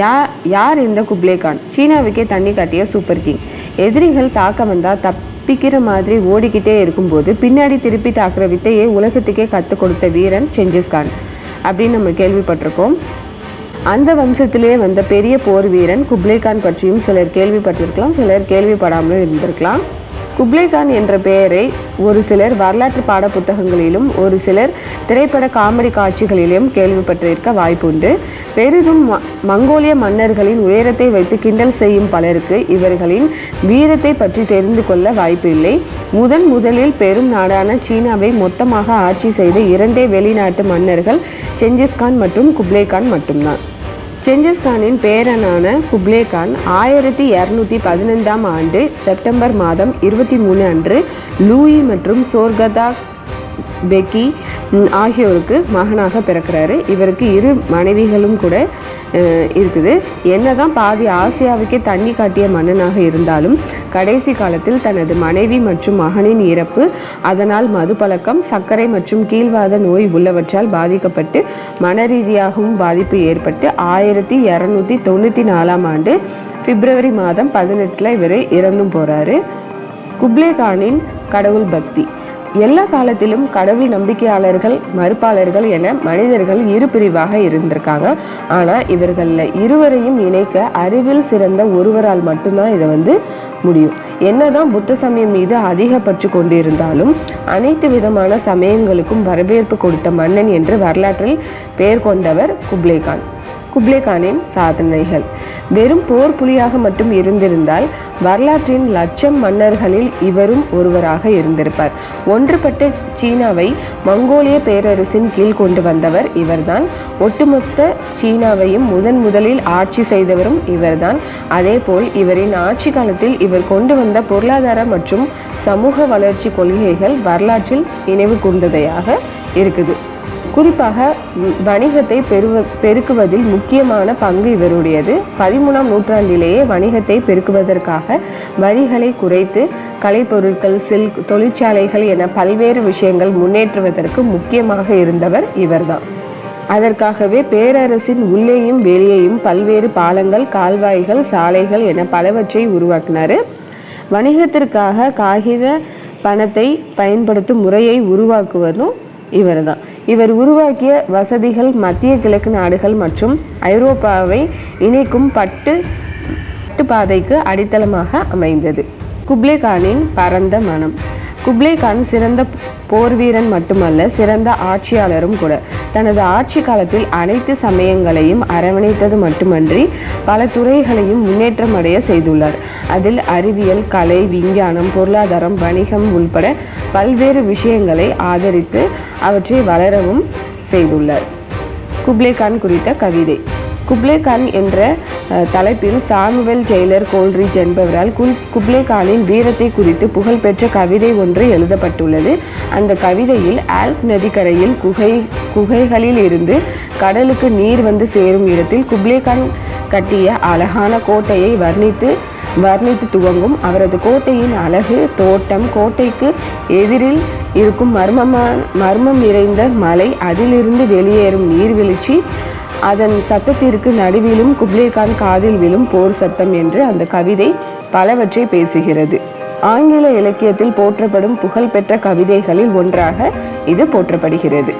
யா யார் இந்த குப்ளே கான்? சீனாவுக்கே தண்ணி காட்டிய சூப்பர் கிங். எதிரிகள் தாக்க வந்தால் தப்பிக்கிற மாதிரி ஓடிக்கிட்டே இருக்கும்போது பின்னாடி திருப்பி தாக்குற வித்தையை உலகத்துக்கே கற்றுக் கொடுத்த வீரன் செஞ்சிஸ் கான். அப்படின்னு நம்ம கேள்விப்பட்டிருக்கோம். அந்த வம்சத்திலே வந்த பெரிய போர் வீரன் குப்ளே கான் பற்றியும் சிலர் கேள்விப்பட்டிருக்கலாம் சிலர் கேள்விப்படாமலும் இருந்திருக்கலாம். குப்லே கான் என்ற பெயரை ஒரு சிலர் வரலாற்று பாட புத்தகங்களிலும் ஒரு சிலர் திரைப்பட காமெடி காட்சிகளிலும் கேள்விப்பட்டிருக்க வாய்ப்புண்டு. பெரிதும் ம- மங்கோலிய மன்னர்களின் உயரத்தை வைத்து கிண்டல் செய்யும் பலருக்கு இவர்களின் வீரத்தை பற்றி தெரிந்து கொள்ள வாய்ப்பு இல்லை முதன் முதலில் பெரும் நாடான சீனாவை மொத்தமாக ஆட்சி செய்த இரண்டே வெளிநாட்டு மன்னர்கள் செஞ்சிஸ்கான் மற்றும் குப்லே கான் மட்டும்தான். செஞ்சிஸ்கானின் பேரனான குப்லே கான் ஆயிரத்தி இரநூத்தி பதினைந்தாம் ஆண்டு செப்டம்பர் மாதம் இருபத்தி மூணு அன்று லூயி மற்றும் சோர்கதா பெக்கி ஆகியோருக்கு மகனாக பிறக்கிறாரு. இவருக்கு இரு மனைவிகளும் கூட இருக்குது. என்னதான் பாதி ஆசியாவுக்கே தண்ணி காட்டிய மன்னனாக இருந்தாலும் கடைசி காலத்தில் தனது மனைவி மற்றும் மகனின் இறப்பு அதனால் மதுப்பழக்கம் சர்க்கரை மற்றும் கீழ்வாத நோய் உள்ளவற்றால் பாதிக்கப்பட்டு மனரீதியாகவும் பாதிப்பு ஏற்பட்டு ஆயிரத்தி இரநூத்தி தொண்ணூற்றி நாலாம் ஆண்டு பிப்ரவரி மாதம் பதினெட்டில் இவர் இறந்தும் போகிறாரு குப்லே கானின் கடவுள் பக்தி. எல்லா காலத்திலும் கடவுள் நம்பிக்கையாளர்கள் மறுப்பாளர்கள் என மனிதர்கள் இரு பிரிவாக இருந்திருக்காங்க. ஆனால் இவர்களில் இருவரையும் இணைக்க அறிவில் சிறந்த ஒருவரால் மட்டும்தான் இதை வந்து முடியும். என்னதான் புத்த சமயம் மீது அதிக பற்று கொண்டிருந்தாலும் அனைத்து விதமான சமயங்களுக்கும் வரவேற்பு கொடுத்த மன்னன் என்று வரலாற்றில் பெயர் கொண்டவர் குப்லே கான் குப்லே கானின் சாதனைகள். வெறும் போர் புலியாக மட்டும் இருந்திருந்தால் வரலாற்றின் லட்சம் மன்னர்களில் இவரும் ஒருவராக இருந்திருப்பார். ஒன்றுபட்ட சீனாவை மங்கோலிய பேரரசின் கீழ் கொண்டு வந்தவர் இவர்தான். ஒட்டுமொத்த சீனாவையும் முதன் முதலில் ஆட்சி செய்தவரும் இவர்தான். அதேபோல் இவரின் ஆட்சி காலத்தில் இவர் கொண்டு வந்த பொருளாதார மற்றும் சமூக வளர்ச்சி கொள்கைகள் வரலாற்றில் நினைவு கூர்ந்ததையாக இருக்குது. குறிப்பாக வணிகத்தை பெருவ பெருக்குவதில் முக்கியமான பங்கு இவருடையது. பதிமூணாம் நூற்றாண்டிலேயே வணிகத்தை பெருக்குவதற்காக வரிகளை குறைத்து கலைப்பொருட்கள் சில்க் தொழிற்சாலைகள் என பல்வேறு விஷயங்கள் முன்னேற்றுவதற்கு முக்கியமாக இருந்தவர் இவர்தான். அதற்காகவே பேரரசின் உள்ளேயும் வெளியேயும் பல்வேறு பாலங்கள் கால்வாய்கள் சாலைகள் என பலவற்றை உருவாக்கினார். வணிகத்திற்காக காகித பணத்தை பயன்படுத்தும் முறையை உருவாக்குவதும் இவர்தான். இவர் உருவாக்கிய வசதிகள் மத்திய கிழக்கு நாடுகள் மற்றும் ஐரோப்பாவை இணைக்கும் பட்டு பட்டு பாதைக்கு அடித்தளமாக அமைந்தது. குப்லே கானின் பரந்த மனம். குப்லே கான் சிறந்த போர் வீரன் மட்டுமல்ல சிறந்த ஆட்சியாளரும் கூட. தனது ஆட்சி காலத்தில் அனைத்து சமயங்களையும் அரவணைத்தது மட்டுமன்றி பல துறைகளையும் முன்னேற்றமடைய செய்துள்ளார். அதில் அறிவியல் கலை விஞ்ஞானம் பொருளாதாரம் வணிகம் உள்பட பல்வேறு விஷயங்களை ஆதரித்து அவற்றை வளரவும் செய்துள்ளார். குப்லே கான் குறித்த கவிதை. குப்லே கான் என்ற தலைப்பில் சாமுவேல் டெய்லர் கோல்ரிச் என்பவரால் குல் குப்லே கானின் வீரத்தை குறித்து புகழ்பெற்ற கவிதை ஒன்று எழுதப்பட்டுள்ளது. அந்த கவிதையில் ஆல்ப் நதிக்கரையில் குகை குகைகளில் இருந்து கடலுக்கு நீர் வந்து சேரும் இடத்தில் குப்லே கான் கட்டிய அழகான கோட்டையை வர்ணித்து வர்ணித்து துவங்கும். அவரது கோட்டையின் அழகு தோட்டம் கோட்டைக்கு எதிரில் இருக்கும் மர்மமான மர்மம் நிறைந்த மலை அதிலிருந்து வெளியேறும் நீர்வீழ்ச்சி அதன் சத்தத்திற்கு நடுவிலும் குப்லேகான் காதில் விழும் போர் சத்தம் என்று அந்த கவிதை பலவற்றை பேசுகிறது. ஆங்கில இலக்கியத்தில் போற்றப்படும் புகழ்பெற்ற கவிதைகளில் ஒன்றாக இது போற்றப்படுகிறது.